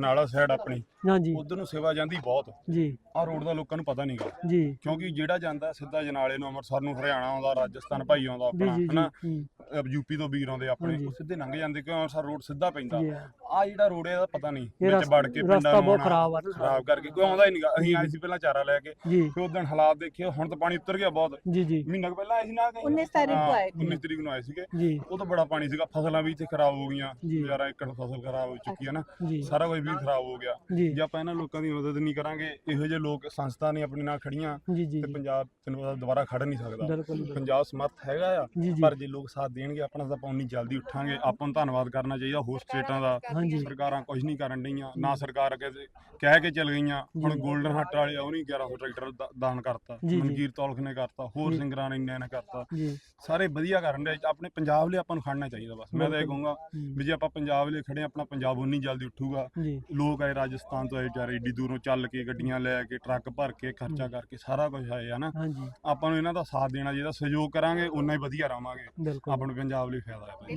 ਨਾਲਾ ਸਾਈਡ ਆਪਣੀ ਹਾਂਜੀ। ਉਧਰ ਨੂੰ ਸੇਵਾ ਜਾਂਦੀ ਬਹੁਤ। ਜੀ। ਆ ਰੋਡ ਦਾ ਲੋਕਾਂ ਨੂੰ ਪਤਾ ਨਹੀਂਗਾ ਜੀ। ਕਿਉਂਕਿ ਜਿਹੜਾ ਜਾਂਦਾ ਸਿੱਧਾ ਜਨਾਲੇ ਨੂੰ ਅੰਮ੍ਰਿਤਸਰ ਨੂੰ ਹਰਿਆਣਾ ਆਉਂਦਾ ਰਾਜਸਥਾਨ ਭਾਈ ਆਉਂਦਾ ਆਪਣਾ ਹਨਾ? ਯੂਪੀ ਤੋਂ ਵੀਰ ਆਉਂਦੇ ਆਪਣੇ ਹਾਂਜੀ। ਉਹ ਸਿੱਧੇ ਲੰਘ ਜਾਂਦੇ ਕਿਉਂ ਅੰਮ੍ਰਿਤਸਰ ਰੋਡ ਸਿੱਧਾ ਪੈਂਦਾ। ਜੀ ਆ ਜਿਹੜਾ ਰੋਡ ਹੈ ਇਹਦਾ ਪਤਾ ਨਹੀਂ ਇਹ ਵਿੱਚ ਰਸਤਾ- ਵੜ ਕੇ ਰਸਤਾ ਪਿੰਡਾਂ ਨੂੰ ਬਹੁਤ ਆਉਣਾ, ਖਰਾਬ ਆ ਨਾ ਸਾਰਾ। ਖਰਾਬ ਕਰਕੇ ਕੋਈ ਆਉਂਦਾ ਹੀ ਨਹੀਂਗਾ ਅਸੀਂ ਆਏ ਸੀ ਪਹਿਲਾਂ ਚਾਰਾ ਲੈ ਕੇ ਜੀ। ਫਿਰ ਉਦੋਂ ਹਾਲਾਤ ਦੇਖੇ ਹੁਣ ਤਾਂ ਪਾਣੀ ਉਤਰ ਗਿਆ ਬਹੁਤ। ਜੀ ਜੀ। ਮਹੀਨਾ ਕੁ ਪਹਿਲਾਂ ਆਏ ਸੀ ਨਾ ਕਹੀਂ 19 ਤਾਰੀਖ ਨੂੰ ਆਏ ਸੀ। 19 ਤਰੀਕ ਨੂੰ ਆਏ ਸੀਗੇ। ਜੀ। ਉਹ ਤਾਂ ਬੜਾ ਪਾਣੀ ਸੀਗਾ ਫਸਲਾਂ ਵੀ ਇੱਥੇ ਖਰਾਬ ਹੋ ਗਈਆਂ। ਜੀ। ਹਜ਼ਾਰਾਂ ਏਕੜ ਫਸਲ ਖਰਾਬ ਹੋ ਚੁੱਕੀ ਹੈ ਨਾ। ਜੀ। ਸਾਰਾ ਕੁਝ ਵੀ ਖਰਾਬ ਹੋ ਗਿਆ। ਜੀ। ਜੇ ਆਪਾਂ ਇਹਨਾਂ ਲੋਕਾਂ ਦੀ ਮਦਦ ਨਹੀਂ ਕਰਾਂਗੇ ਇਹੋ ਜਿਹੇ ਲੋਕ ਸੰਸਥਾ ਨੇ ਆਪਣੇ ਨਾਲ ਖੜੀਆਂ ਜੀ ਜੀ ਤੇ ਜੀ। ਪੰਜਾਬ ਤੈਨੂੰ ਪਤਾ ਦੁਬਾਰਾ ਖੜ ਨਹੀਂ ਸਕਦਾ। ਬਿਲਕੁਲ ਬਿਲਕੁਲ। ਪੰਜਾਬ ਸਮਰਥ ਹੈਗਾ ਆ ਜੀ ਜੀ। ਪਰ ਜੇ ਲੋਕ ਸਾਥ ਦੇਣਗੇ ਆਪਣਾ ਤਾਂ ਆਪਾਂ ਉਨੀ ਜਲਦੀ ਉੱਠਾਂਗੇ। ਆਪਾਂ ਨੂੰ ਧੰਨਵਾਦ ਕਰਨਾ ਚਾਹੀਦਾ ਹੋਰ ਸਟੇਟਾਂ ਦਾ। ਸਰਕਾਰਾਂ ਕੁਝ ਨਹੀਂ ਕਰਨ ਡਈਆਂ। ਨਾ ਸਰਕਾਰ ਅੱਗੇ ਕਹਿ ਕੇ ਚੱਲ ਗਈਆਂ। ਹੁਣ ਜੀ। ਗੋਲਡਨ ਹੱਟ ਵਾਲੇ ਆ ਉਹਨੇ 1100 ਟਰੈਕਟਰ ਦਾ- ਦਾਨ ਕਰਤਾ। ਜੀ, ਜੀ। ਮਨਕੀਰ ਤੌਲਖ ਨੇ ਕਰਤਾ ਹੋਰ। ਸਿੰਗਰਾਂ ਨੇ ਇੰਨੇ ਨੇ ਕਰਤਾ। ਜੀ। ਸਾਰੇ ਵਧੀਆ ਕਰਨ ਦੇ ਆਪਣੇ ਪੰਜਾਬ ਲਈ ਆਪਾਂ ਨੂੰ ਖੜਨਾ ਚਾਹੀਦਾ ਬਸ। ਮੈਂ ਤਾਂ ਇਹ। ਕਹੂੰਗਾ ਵੀ ਜੇ ਆਪਾਂ ਪੰਜਾਬ ਲਈ ਖੜੇ ਹਾਂ, ਆਪਣਾ ਪੰਜਾਬ ਉਨੀ ਜਲਦੀ ਉੱਠੂਗਾ। ਜੀ। ਲੋਕ ਆਏ ਰਾਜਸਥਾਨ ਤੋਂ ਆਏ ਵਿਚਾਰੇ ਏਡੀ ਦੂਰੋਂ ਚੱਲ ਕੇ ਗੱਡੀਆਂ ਲੈ ਕੇ ਟਰੱਕ ਭਰ ਕੇ ਖਰਚਾ ਕਰਕੇ ਸਾਰਾ ਕੁਝ ਆਏ ਆ ਨਾ। ਹਾਂਜੀ। ਆਪਾਂ ਨੂੰ ਇਹਨਾਂ ਦਾ ਸਾਥ ਦੇਣਾ ਚਾਹੀਦਾ। ਸਹਿਯੋਗ ਕਰਾਂਗੇ ਉਨਾ ਹੀ ਵਧੀਆ ਰਹਾਂਗੇ ਬਿਲਕੁਲ। ਆਪਣੇ ਪੰਜਾਬ ਲਈ ਫਾਇਦਾ ਹੈ ਭਾਈ